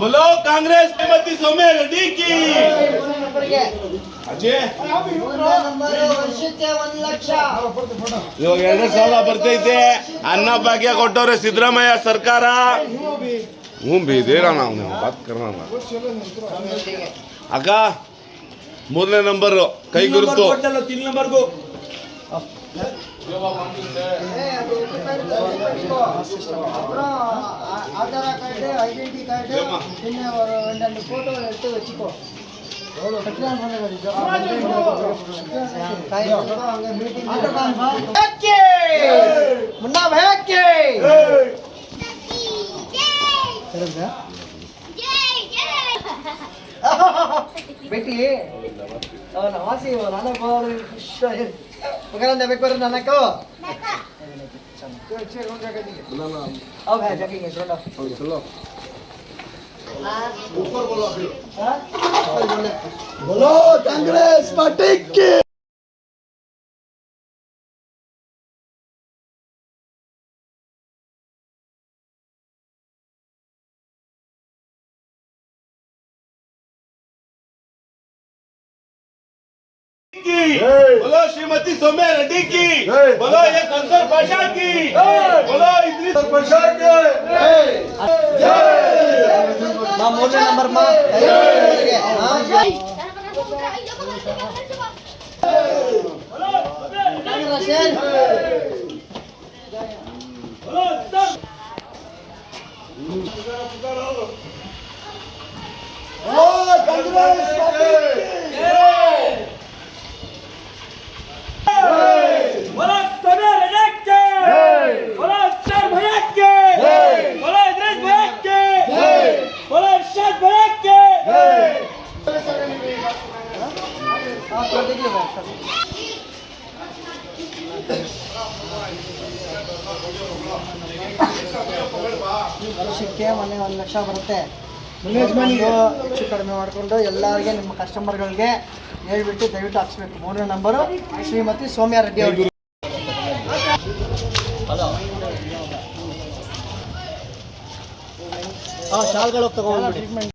બોલો ಕಾಂಗ್ರೆಸ್ શ્રીમતી સૌમ્યા રેડ્ડી કી. ಇವಾಗ ಎರಡು ಸಾವಿರ ಬರ್ತೈತೆ ಅನ್ನ ಭಾಗ್ಯ ಕೊಟ್ಟವ್ರೆ ಸಿದ್ದರಾಮಯ್ಯ ಸರ್ಕಾರ ಹ್ಞೂ ಬಿ ಇದೇನ ನಾವು ಬಾತ್ ಕರ್ನಾಟ ಅಕ್ಕ ಮೂರನೇ ನಂಬರು ಕೈ ಗುರುತು அப்புறம் ஆதார் கார்டு ஐடென்டி கார்டு பின்ன ஒரு ரெண்டு ஃபோட்டோ எடுத்து வச்சுக்கோ முன்னா வேக்கே சரிங்க பேட்டி அவன் ஆசை நானே போகிறேன் ওখানে দেবে করে না না কো ও ভাই জাগে গেছে চলো চলো বলো কংগ্রেস পার্টি की। बोलो श्रीमती सोम्या रेड्डी की। बोलो ये संसद भाषा की। बोलो इतनी भाषा के। माँ मोटे नंबर माँ। हाँ? ವರ್ಷಕ್ಕೆ ಮನೆ ಒಂದು ಲಕ್ಷ ಬರುತ್ತೆ. ಮ್ಯಾನೇಜ್ಮೆಂಟ್ ಹೆಚ್ಚು ಕಡಿಮೆ ಮಾಡಿಕೊಂಡು ಎಲ್ಲರಿಗೆ ನಿಮ್ಮ ಕಸ್ಟಮರ್ಗಳಿಗೆ ಹೇಳ್ಬಿಟ್ಟು ದಯವಿಟ್ಟು ಹಾಕ್ಸ್ಬೇಕು. ಮೂರನೇ ನಂಬರು ಶ್ರೀಮತಿ ಸೌಮ್ಯ ರೆಡ್ಡಿ ಅವರು. ಹಾಂ ಶಾಲ್ಗಳು ತಗೊಂಡ್ಬಿಡಿ